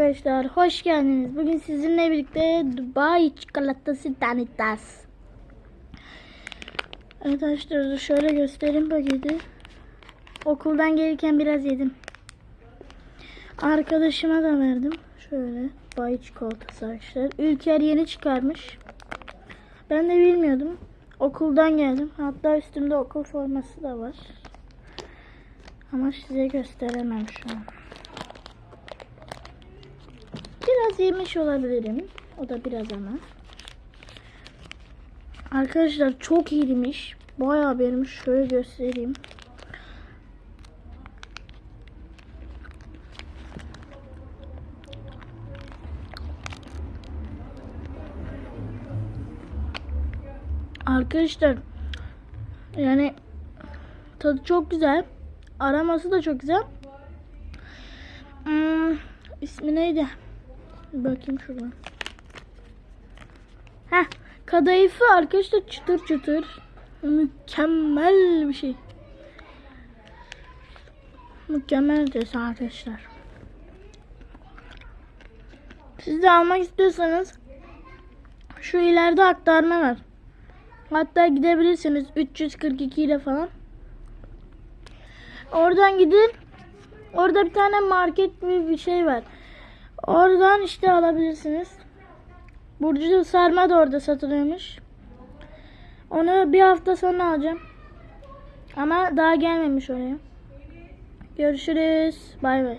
Arkadaşlar hoş geldiniz. Bugün sizinle birlikte Dubai çikolatası tanıtacağız. Arkadaşlar şöyle göstereyim paketi. Okuldan gelirken biraz yedim. Arkadaşıma da verdim. Şöyle Dubai çikolatası arkadaşlar. Ülker yeni çıkarmış. Ben de bilmiyordum. Okuldan geldim. Hatta üstümde okul forması da var. Ama size gösteremem şu an. Biraz yemiş olabilirim. O da biraz ama. Arkadaşlar çok iyiymiş. Bayağı beğenmiş. Şöyle göstereyim. Arkadaşlar yani tadı çok güzel. Araması da çok güzel. Hmm, ismi neydi? Bakayım şuradan. Heh, kadayıfı arkadaşlar çıtır çıtır. Mükemmel bir şey. Mükemmel ötesi arkadaşlar. Siz de almak istiyorsanız şu ileride aktarma var. Hatta gidebilirsiniz 342 ile falan. Oradan gidin. Orada bir tane market gibi bir şey var. Oradan işte alabilirsiniz. Burcu sarma da orada satılıyormuş. Onu bir hafta sonra alacağım. Ama daha gelmemiş oraya. Görüşürüz. Bay bay.